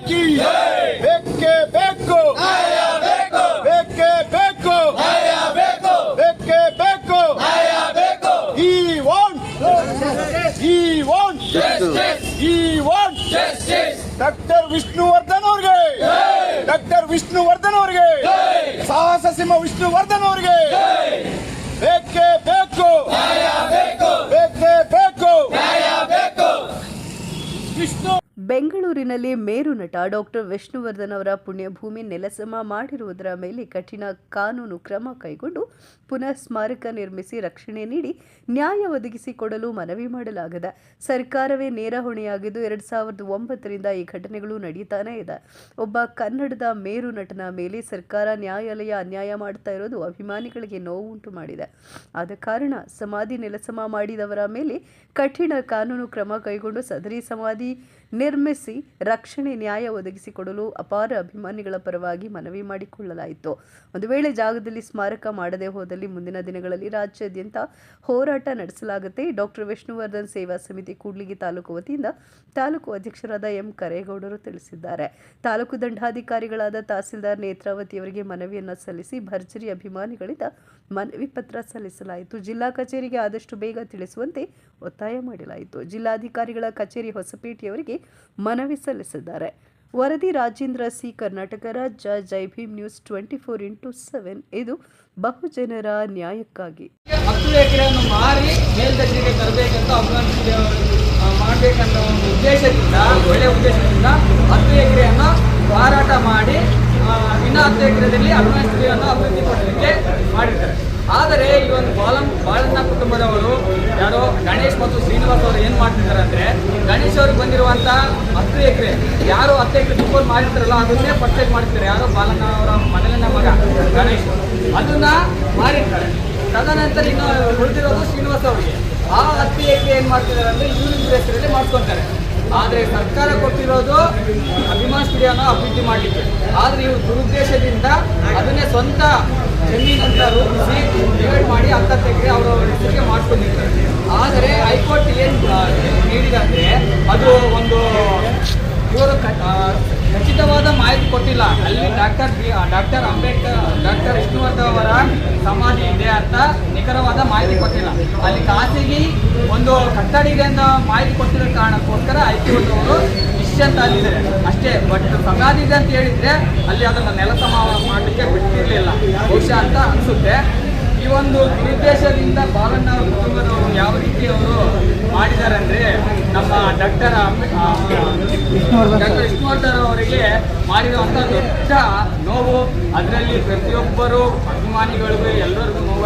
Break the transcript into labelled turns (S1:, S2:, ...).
S1: ಮಾತಾಕಿ ಬೆಕ್ಕೆ ಬೇಕು ಬೆಕ್ಕೆ ಬೇಕು ಬೆಕ್ಕೆ ಬೇಕು ಈ ವಾಂಟ್ ಈ ವಾಂಟ್ ಈ ವಾಂಟ್ ಡಾಕ್ಟರ್ ವಿಷ್ಣುವರ್ಧನ್ ಅವ್ರಿಗೆ. ಡಾಕ್ಟರ್ ವಿಷ್ಣುವರ್ಧನ್ ಅವ್ರಿಗೆ. ಸಾಹಸ ಸಿಂಹ ವಿಷ್ಣುವರ್ಧನ್ ಅವ್ರಿಗೆ. ಬೇಕೇ ಬೇಕು ಬೇಕು
S2: ಬೆಂಗಳೂರಿನಲ್ಲಿ ಮೇರು ನಟ ಡಾಕ್ಟರ್ ವಿಷ್ಣುವರ್ಧನ್ ಅವರ ಪುಣ್ಯಭೂಮಿ ನೆಲಸಮ ಮಾಡಿರುವುದರ ಮೇಲೆ ಕಠಿಣ ಕಾನೂನು ಕ್ರಮ ಕೈಗೊಂಡು ಪುನಃ ಸ್ಮಾರಕ ನಿರ್ಮಿಸಿ ರಕ್ಷಣೆ ನೀಡಿ ನ್ಯಾಯ ಒದಗಿಸಿಕೊಡಲು ಮನವಿ ಮಾಡಲಾಗಿದೆ. ಸರ್ಕಾರವೇ ನೇರ ಹೊಣೆಯಾಗಿದ್ದು ಎರಡ್ ಸಾವಿರದ ಒಂಬತ್ತರಿಂದ ಈ ಘಟನೆಗಳು ನಡೀತಾನೇ ಇದೆ. ಒಬ್ಬ ಕನ್ನಡದ ಮೇರು ನಟನ ಮೇಲೆ ಸರ್ಕಾರ ನ್ಯಾಯಾಲಯ ಅನ್ಯಾಯ ಮಾಡ್ತಾ ಇರೋದು ಅಭಿಮಾನಿಗಳಿಗೆ ನೋವುಂಟು ಮಾಡಿದೆ. ಆದ ಕಾರಣ ಸಮಾಧಿ ನೆಲಸಮ ಮಾಡಿದವರ ಮೇಲೆ ಕಠಿಣ ಕಾನೂನು ಕ್ರಮ ಕೈಗೊಂಡು ಸದರಿ ಸಮಾಧಿ ನಿರ್ಮಿಸಿ ರಕ್ಷಣೆ ನ್ಯಾಯ ಒದಗಿಸಿಕೊಡಲು ಅಪಾರ ಅಭಿಮಾನಿಗಳ ಪರವಾಗಿ ಮನವಿ ಮಾಡಿಕೊಳ್ಳಲಾಯಿತು. ಒಂದು ವೇಳೆ ಜಾಗದಲ್ಲಿ ಸ್ಮಾರಕ ಮಾಡದೆ ಹೋದಲ್ಲಿ ಮುಂದಿನ ದಿನಗಳಲ್ಲಿ ರಾಜ್ಯಾದ್ಯಂತ ಹೋರಾಟ ನಡೆಸಲಾಗುತ್ತೆ. ಡಾಕ್ಟರ್ ವಿಷ್ಣುವರ್ಧನ್ ಸೇವಾ ಸಮಿತಿ ಕೂಡ್ಲಿಗಿ ತಾಲೂಕು ವತಿಯಿಂದ ತಾಲೂಕು ಅಧ್ಯಕ್ಷರಾದ ಎಂ. ಕರೇಗೌಡರು ತಿಳಿಸಿದ್ದಾರೆ. ತಾಲೂಕು ದಂಡಾಧಿಕಾರಿಗಳಾದ ತಹಸೀಲ್ದಾರ್ ನೇತ್ರಾವತಿಯವರಿಗೆ ಮನವಿಯನ್ನು ಸಲ್ಲಿಸಿ ಭರ್ಜರಿ ಅಭಿಮಾನಿಗಳಿಂದ ಮನವಿ ಪತ್ರ ಸಲ್ಲಿಸಲಾಯಿತು. ಜಿಲ್ಲಾ ಕಚೇರಿಗೆ ಆದಷ್ಟು ಬೇಗ ತಿಳಿಸುವಂತೆ ಒತ್ತಾಯ ಮಾಡಲಾಯಿತು. ಜಿಲ್ಲಾಧಿಕಾರಿಗಳ ಕಚೇರಿ ಹೊಸಪೇಟೆಯವರಿಗೆ ಮನವಿ ಸಲ್ಲಿಸಿದ್ದಾರೆ. ವರದಿ ರಾಜೇಂದ್ರ ಸಿ. ಕರ್ನಾಟಕ ರಾಜ್ಯ Jai Bhim news twenty four into seven. ಇದು ಬಹುಜನರ ನ್ಯಾಯಕ್ಕಾಗಿ.
S3: ಹತ್ತು ಎಕರೆಯನ್ನು ಮಾರಿ ತರಬೇಕಂತ ಮಾಡಬೇಕಂತ ಒಂದು ಉದ್ದೇಶದಿಂದ ಒಳ್ಳೆಯ ಉದ್ದೇಶದಿಂದ ಹತ್ತು ಎಕರೆಯನ್ನು ಮಾರಾಟ ಮಾಡಿ ಇನ್ನೂ ಹತ್ತು ಎಕರೆಯಲ್ಲಿ ಅಭಿಮಾನಿಸಿದೆಯನ್ನು ಅಭಿವೃದ್ಧಿ ಪಡಲಿಕ್ಕೆ ಮಾಡಿರ್ತಾರೆ. ಆದರೆ ಈ ಒಂದು ಬಾಲಂ ಬಾಳಣ್ಣ ಕುಟುಂಬದವರು ಯಾರೋ ಗಣೇಶ್ ಮತ್ತು ಶ್ರೀನಿವಾಸ್ ಅವರು ಏನು ಮಾಡ್ತಿದ್ದಾರೆ ಅಂದರೆ ಗಣೇಶ್ ಅವ್ರಿಗೆ ಬಂದಿರುವಂಥ ಹತ್ತು ಎಕರೆ, ಯಾರು ಹತ್ತು ಎಕರೆ ದುಡ್ಡು ಮಾಡಿರ್ತಾರಲ್ಲ ಅದನ್ನೇ ಪರ್ಚೇಸ್ ಮಾಡ್ತಾರೆ ಯಾರೋ ಬಾಲಣ್ಣ ಅವರ ಮೊದಲನೇ ಮಗ ಗಣೇಶ್. ಅದನ್ನ ಮಾರಿರ್ತಾರೆ. ತದನಂತರ ಇನ್ನು ಉಳಿದಿರೋದು ಶ್ರೀನಿವಾಸ್ ಅವರಿಗೆ. ಆ ಹತ್ತು ಎಕರೆ ಏನು ಮಾಡ್ತಿದ್ದಾರೆ ಅಂದರೆ ಇವ್ರ ಹೆಸರಲ್ಲಿ ಮಾಡ್ಕೊತಾರೆ ಆದರೆ ಸರ್ಕಾರ ಕೊಟ್ಟಿರೋದು ಅಭಿಮಾನ್ ಸ್ಟುಡಿಯೋನ ಅಭಿವೃದ್ಧಿ ಮಾಡಲಿಕ್ಕೆ. ಆದರೆ ಇವರು ದುರುದ್ದೇಶದಿಂದ ಅದನ್ನೇ ಸ್ವಂತ ಜಮೀನಂತ ರೂಪಿಸಿ ಮಾಡಿ ಅಂತ ತೆಗೆದು ಅವರು ಹೆಸರಿಗೆ ಮಾಡ್ಕೊಂಡಿರ್ತಾರೆ ಆದರೆ ಹೈಕೋರ್ಟ್ ಏನು ನೀಡಿದಂದ್ರೆ ಅದು ಒಂದು, ಇವರು ಖಚಿತವಾದ ಮಾಹಿತಿ ಕೊಟ್ಟಿಲ್ಲ. ಅಲ್ಲಿ doctor doctor Ambedkar, doctor Vishnuvardhan ಅವರ ಸಮಾಧಿ ಇದೆ ಅಂತ ನಿಖರವಾದ ಮಾಹಿತಿ ಕೊಟ್ಟಿಲ್ಲ. ಅಲ್ಲಿ ಖಾಸಗಿ ಒಂದು ಕಟ್ಟಡಿಗೆ ಅಂತ ಮಾಹಿತಿ ಕೊಟ್ಟಿರೋ ಕಾರಣಕ್ಕೋಸ್ಕರ ಹೈಕೋರ್ಟ್ ಅವರು ನಿಶ್ಚಂತ ಅಲ್ಲಿದ್ದಾರೆ ಅಷ್ಟೇ, ಬಟ್ ಸಮಾಧಿ ಇದೆ ಅಂತ ಹೇಳಿದ್ರೆ ಅಲ್ಲಿ ಅದನ್ನು ನೆಲಸಮ ಮಾಡಲಿಕ್ಕೆ ಬಿಟ್ಟಿರಲಿಲ್ಲ. ಬಹುಶಃ ಅಂತ ಅನಿಸುತ್ತೆ. ಈ ಒಂದು ದುರುದ್ದೇಶದಿಂದ ಬಾಲಣ್ಣ ಅವ್ರ ಕುಟುಂಬದವರು ಯಾವ ರೀತಿ ಅವರು ಮಾಡಿದ್ದಾರೆ ಅಂದ್ರೆ ನಮ್ಮ ಡಾಕ್ಟರ್ ಡಾಕ್ಟರ್ ವಿಷ್ಣುವರ್ಧನ್ ಅವರಿಗೆ ಮಾಡಿರುವಂಥ ದೊಡ್ಡ ನೋವು. ಅದರಲ್ಲಿ ಪ್ರತಿಯೊಬ್ಬರು ಅಭಿಮಾನಿಗಳಿಗೂ ಎಲ್ಲರಿಗೂ ನೋವು